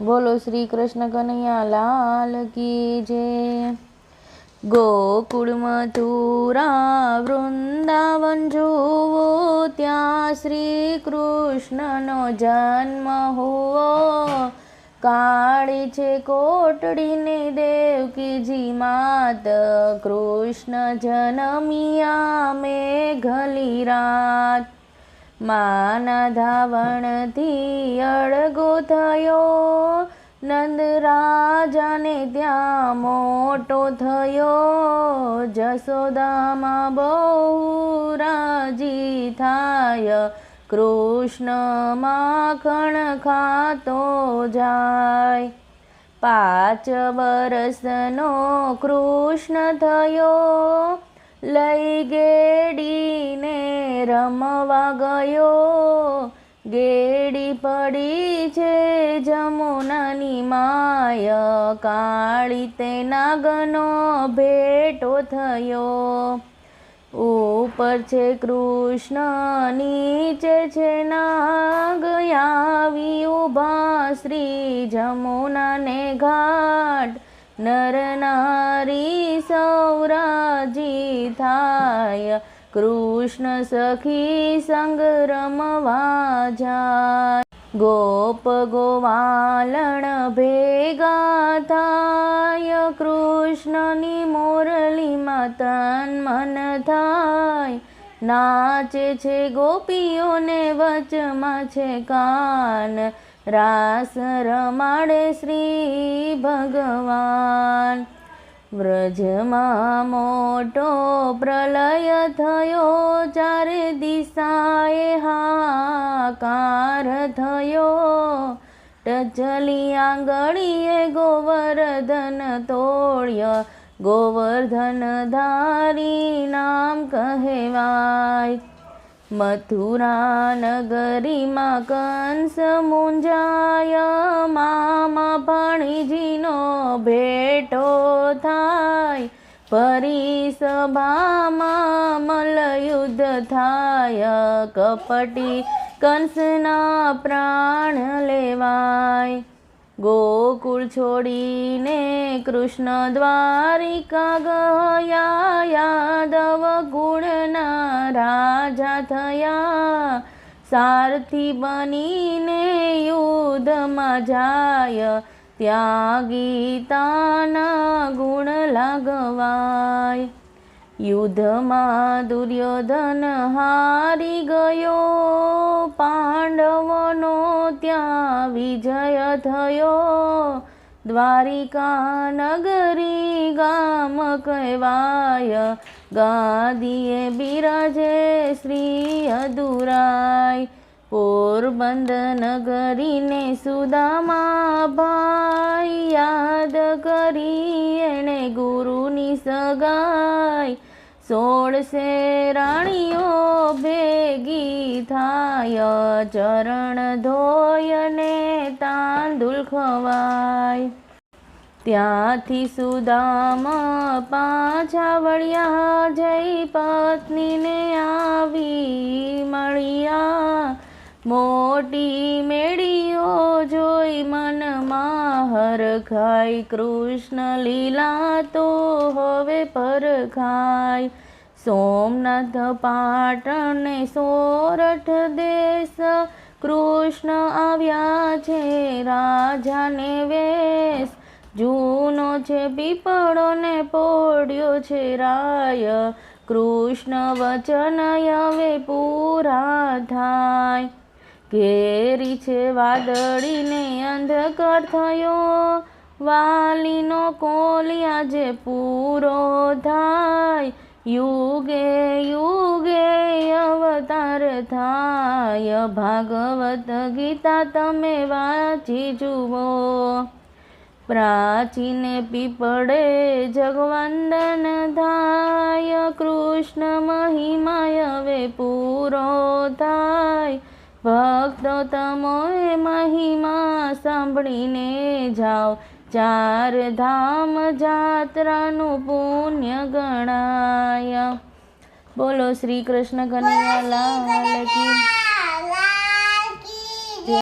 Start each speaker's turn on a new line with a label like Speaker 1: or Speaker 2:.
Speaker 1: બોલો શ્રી કૃષ્ણ કનૈયા, લાલ કી જય. ગોકુળ મથુરા વૃંદાવન જુઓ, ત્યાં શ્રી કૃષ્ણનો જન્મ હુઓ. કાળી છે કોટડીની દેવકીજી માત, કૃષ્ણ જનમિયા મેઘલી રાત. માના ધાવણથી અળગો થયો નંદ રાજાને ત્યાં મોટો થયો. જસોદામાં બહુ રાજી થાય. કૃષ્ણ માખણ ખાતો જાય. પાંચ વર્ષનો કૃષ્ણ થયો. લઈ ગેડીને રમવા ગયો. ગેડી પડી છે જમુનાની માય. કાળી તે નાગનો ભેટો થયો. ઉપર છે કૃષ્ણ નીચે છે નાગ. આવી ઊભા શ્રી જમુનાને ઘાટ. નર નારી સૌરાજી થાય. કૃષ્ણ સખી સંગ રમવા જાય. ગોપ ગોવાલણ ભેગા થાય. કૃષ્ણની મોરલીમાં તન મન થાય. નાચે છે ગોપીઓને વચમાં છે કાન. રાસ રમાડે શ્રી ભગવાન. વ્રજમાં મોટો પ્રલય થયો ચારે દિશાએ હાકાર થયો. ટચલી આંગળીએ ગોવર્ધન તોડ્ય ગોવર્ધન ધારી નામ કહેવાય. મથુરા નગરીમાં કંસ મુંજાય. મામા ભણીજીનો ભેટો થાય. પરી સભામાં મલયુદ્ધ થાય. કપટી કંસના પ્રાણ લેવાય. ગોકુળ છોડીને કૃષ્ણ દ્વારિકા ગયા યાદવ ગુણના રાજા થયા. સારથી બનીને યુદ્ધમાં જાય ત્યાં ગીતાના ગુણ લાગવાય. યુદ્ધમાં દુર્યોધન હારી ગયો, પાંડવનો ત્યાં વિજય થયો. દ્વારિકા નગરી ગામ કહેવાય. ગાદીએ બિરાજે શ્રી અધુરાય. પોરબંદર નગરીને સુદામા ભાઈ. યાદ કરી એણે ગુરુની સગાઈ. સોળસે રાણીઓ ભેગી થાય ચરણ ધોયને તાંદુલ ખવાય. ત્યાંથી સુદામ પાછા વળ્યા જઈ પત્નીને આવી મળ્યા. મોટી મેળીઓ જોઈ મનમાં હરખાય કૃષ્ણ લીલા તો હવે પરખાય સોમનાથ પાટણને સોરઠ દેશ કૃષ્ણ આવ્યા છે, રાજાને વેશ. જૂનો છે પીપળો ને પોડ્યો છે રાય. કૃષ્ણ વચન હવે પૂરા થાય. ઘેરી છે વાદળીને અંધકાર થયો. વાલીનો કોલિયા જે પૂરો થાય. યુગે યુગે અવતાર થાય. ભાગવત ગીતા તમે વાંચી જુઓ. પ્રાચીને પીપળે જગવંદન થાય. કૃષ્ણ મહિમાય હવે પૂરો થાય. ભક્તો તમોએ મહિમા સાંભળીને જાઓ. ચાર ધામ જાત્રાનું પુણ્ય ગણાય. બોલો શ્રી કૃષ્ણ કનૈયા લાલ કી.